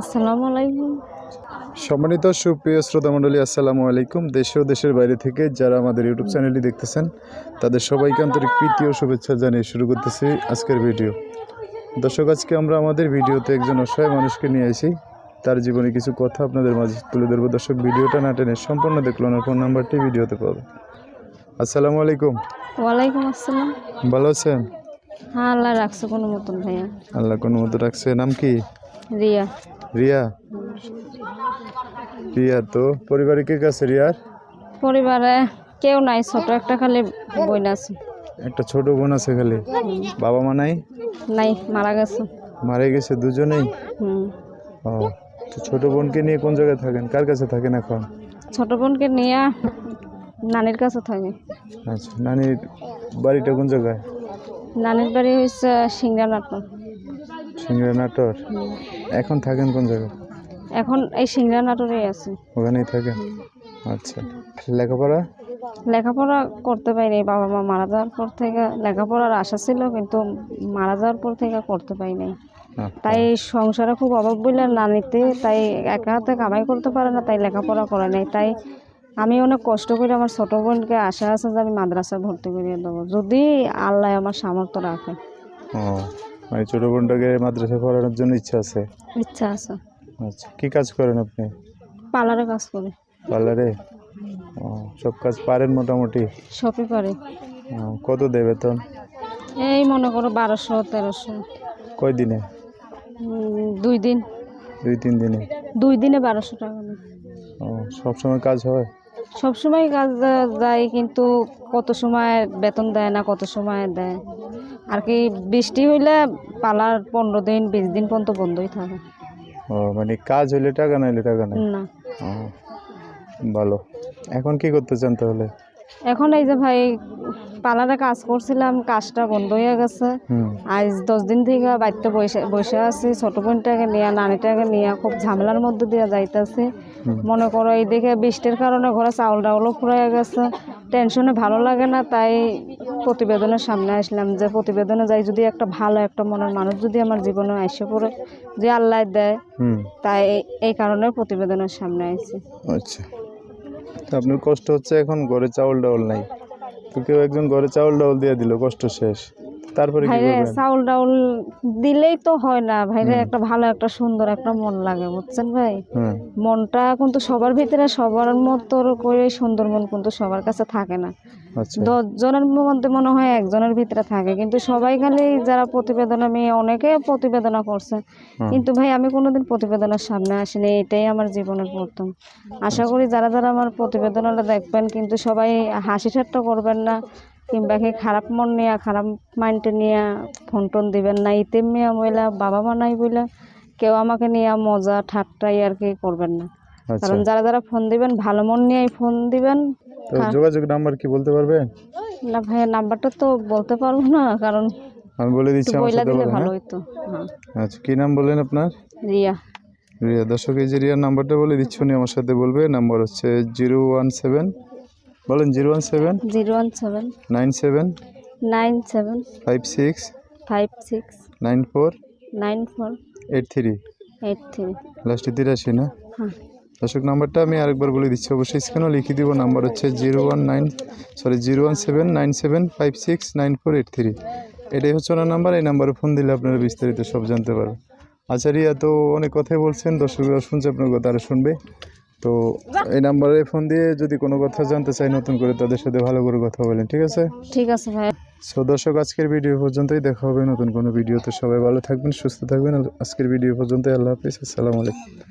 আসসালামু আলাইকুম। সম্মানিত সুপ্রিয় শ্রোতা মণ্ডলী আসসালামু আলাইকুম। দেশ ও দেশের বাইরে থেকে যারা আমাদের ইউটিউব চ্যানেলটি দেখতেছেন তাদের সবাইকে আন্তরিক প্রীতি ও শুভেচ্ছা জানিয়ে শুরু করতেছি আজকের ভিডিও। দর্শক আজকে আমরা আমাদের ভিডিওতে একজন অসহায় মানুষকে নিয়ে আসি। তার জীবনে কিছু কথা আপনাদের মাঝে তুলে ধরবো। দর্শক ভিডিওটা না টেনে সম্পূর্ণ দেখল না ফোন নাম্বারটি ভিডিওতে পাবে আসসালামু আলাইকুম। ওয়ালাইকুম আসসালাম। ভালো আছেন? হ্যাঁ আল্লাহ রাখছে কোনো মতন ভাইয়া। আল্লাহ কোনো মতো রাখছে। নাম কি? রিয়া। রিয়া? রিয়া তো পরিবারে কে কাছে রিয়ার? পরিবারে কেউ নাই ছোট একটা খালি বোন আছে। একটা ছোট বোন আছে খালি। বাবা মা নাই? নাই মারা গেছে। মারা গেছে দুজনেই? ও তো ছোট বোনকে নিয়ে কোন জায়গায় থাকেন? কার কাছে থাকেন এখন? ছোট বোনকে নিয়ে নানির কাছে থাকে। আচ্ছা নানির বাড়িটা কোন জায়গায়? নানির বাড়ি হয়েছে সিংড়া সিংড়া নাটোর এখন থাকেন কোন জায়গায়? এখন এই সিংড়া নাটরে আছে। ওখানেই থাকেন? আচ্ছা। লেখাপড়া? লেখাপড়া করতে পারিনি বাবা মা মারা যাওয়ার পর থেকে। লেখাপড়ার আশা ছিল কিন্তু মারা যাওয়ার পর থেকে করতে পারি নাই তাই সংসারে খুব অভাব বলে নানিতে তাই একা হাতে কামাই করতে পারে না তাই লেখাপড়া করে নাই। তাই আমি অনেক কষ্ট করে আমার ছোট বোনকে আশা আছে যে আমি মাদ্রাসায় ভর্তি করিয়ে দেবো। যদি আল্লাহ আমার সামর্থ্য রাখে। মানে ছোট বোনটাকে মাদ্রাসা পড়ানোর জন্য ইচ্ছা আছে? ইচ্ছা আছে। আচ্ছা কি কাজ করেন আপনি? পার্লারে কাজ করি। পার্লারে? ও সব কাজ পারেন মোটামুটি? সবই পারে। কত দেয় বেতন এই মনে করো বারোশো তেরোশো। কয় দিনে দুই দিন। দুই তিন দিনে? দুই দিনে বারোশো টাকা। ও সবসময় কাজ হয়? সবসময় কাজ যা- যায় কিন্তু কত সময় বেতন দেয় না কত সময় দেয়। আর কি বৃষ্টি হইলে পালার পনেরো দিন বিশ দিন পর্যন্ত বন্ধই থাকে। ও মানে কাজ হইলে টাকা নাইলে টাকা নাই? না। ও, ভালো। এখন কি করতে চান তাহলে? এখন এই যে ভাই পার্লারে কাজ করছিলাম কাজটা বন্ধ হয়ে গেছে। আজ দশ দিন থেকে বাড়িতে বসে বসে আছি। ছোট বোনটাকে নিয়ে নানিটাকে নিয়ে খুব ঝামেলার মধ্যে দিয়ে যাইতেছি। মনে করো এই দিকে বৃষ্টির কারণে ঘরে চাউল ডাউলও ফুরাইয়া গেছে। টেনশনে ভালো লাগে না তাই প্রতিবেদনের সামনে আসলাম যে প্রতিবেদনে যাই যদি একটা ভালো একটা মনের মানুষ যদি আমার জীবনে এসে পড়ে যে আল্লাহ দেয় তাই এই- কারণে প্রতিবেদনের সামনে আইছি। আচ্ছা। তো আপনার কষ্ট হচ্ছে এখন ঘরে চাউল ডাউল নাই। তো কেউ একজন ঘরে চাউল ডাউল দিয়ে দিল কষ্ট শেষ। তারপরে কি ভাইরে চাউল ডাউল দিলেই তো হয় না। ভাইরে একটা ভালো একটা সুন্দর একটা মন লাগে বুঝছেন ভাই? মনটা কিন্তু সবার ভিতরে সবার মতো করে সুন্দর মন কিন্তু সবার কাছে থাকে না। আচ্ছা। দশ জনের মধ্যে মনে হয় একজনের ভিতরে থাকে কিন্তু সবাই খালি যারা প্রতিবেদন আমি অনেকে প্রতিবেদনা করছে। কিন্তু ভাই আমি কোনোদিন প্রতিবেদনের সামনে আসিনি এটাই আমার জীবনের প্রথম। আশা করি যারা যারা আমার প্রতিবেদনটা দেখবেন কিন্তু সবাই হাসি ঠাট্টা করবেন না। কিংবা কি খারাপ মন নিয়ে খারাপ মাইন্ডে নিয়ে ফোন টোন দিবেন না। ইতেম মিয়া বইলা বাবা মা নাই বইলা কেউ আমাকে নিয়ে মজা ঠাট্টাই আর কি করবেন না। আচ্ছা। কারণ যারা যারা ফোন দিবেন ভালো মন নিয়েই ফোন দিবেন। তো যোগাযোগ নাম্বার কি বলতে পারবেন না ভাইয়া নাম্বারটা তো বলতে পারব না কারণ আমি বলে দিচ্ছি আমার সাথে ভালো হ্যাঁ? হইতো হ্যাঁ। আচ্ছা কি নাম বললেন আপনার? রিয়া। রিয়া দর্শক এই যে রিয়ার নাম্বারটা বলে দিচ্ছি উনি আমার সাথে বলবে। নাম্বার হচ্ছে জিরো ওয়ান সেভেন বলেন zero one seven zero one seven nine seven nine seven five six five six nine four nine four eight three eight three লাস্টে তিরাশি না? হ্যাঁ। দর্শক নাম্বারটা আমি আরেকবার বলে দিচ্ছি। অবশ্যই স্ক্রিনও লিখে দিব। নাম্বার হচ্ছে zero one nine sorry zero one seven nine seven five six nine four eight three. এটাই হচ্ছে ওনার নাম্বার। এই নাম্বারে ফোন দিলে আপনারা বিস্তারিত সব জানতে পারবেন। আচ্ছা রিয়া তো অনেক কথাই বলছেন। দর্শকরা শুনছে আপনার কথা আরও শুনবে। তো এই নাম্বারে ফোন দিয়ে যদি কোনো কথা জানতে চাই নতুন করে তাদের সাথে ভালো করে কথা বলেন ঠিক আছে? ঠিক আছে ভাই সো দর্শক আজকের ভিডিও পর্যন্তই। দেখা হবে নতুন কোনো ভিডিওতে সবাই ভালো থাকবেন সুস্থ থাকবেন। আজকের ভিডিও পর্যন্তই। আল্লাহ হাফিজ। আসসালামু আলাইকুম।